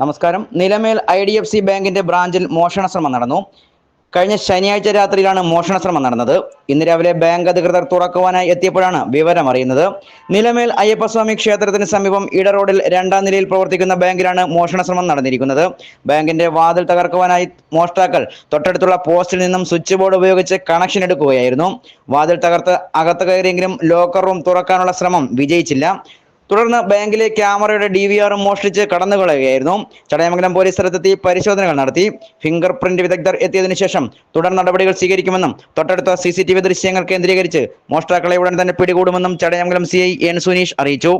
നമസ്കാരം. Nilamel I D F C ബാങ്കിന്റെ ബ്രാഞ്ചിൽ മോഷണ ശ്രമം നടന്നു. കഴിഞ്ഞ ശനിയാഴ്ച രാത്രിയിലാണ് മോഷണ ശ്രമം നടന്നത്. ഇന്ന് രാവിലെ ബാങ്ക് അധികൃതർ തുറക്കുവാനായി എത്തിയപ്പോഴാണ് വിവരം അറിയുന്നത്. നിലമേൽ അയ്യപ്പസ്വാമി ക്ഷേത്രത്തിന് സമീപം ഇട റോഡിൽ രണ്ടാം നിലയിൽ പ്രവർത്തിക്കുന്ന ബാങ്കിലാണ് മോഷണ ശ്രമം നടന്നിരിക്കുന്നത്. ബാങ്കിന്റെ വാതിൽ തകർക്കുവാനായി മോഷ്ടാക്കൾ തൊട്ടടുത്തുള്ള പോസ്റ്റിൽ നിന്നും സ്വിച്ച് ബോർഡ് ഉപയോഗിച്ച് കണക്ഷൻ എടുക്കുകയായിരുന്നു. വാതിൽ തകർത്ത് അകത്ത് കയറിയെങ്കിലും ലോക്കർ റൂം തുറക്കാനുള്ള ശ്രമം വിജയിച്ചില്ല. തുടർന്ന് ബാങ്കിലെ ക്യാമറയുടെ ഡി വി ആറും മോഷ്ടിച്ച് കടന്നുകളയുകയായിരുന്നു. ചടയമംഗലം പോലീസ് സ്ഥലത്തെത്തി പരിശോധനകൾ നടത്തി. ഫിംഗർ പ്രിന്റ് വിദഗ്ധർ എത്തിയതിനു ശേഷം തുടർ നടപടികൾ സ്വീകരിക്കുമെന്നും തൊട്ടടുത്ത സി സി ടി വി ദൃശ്യങ്ങൾ കേന്ദ്രീകരിച്ച് മോഷ്ടാക്കളെ ഉടൻ തന്നെ പിടികൂടുമെന്നും Chadayamangalam C I N Suneesh അറിയിച്ചു.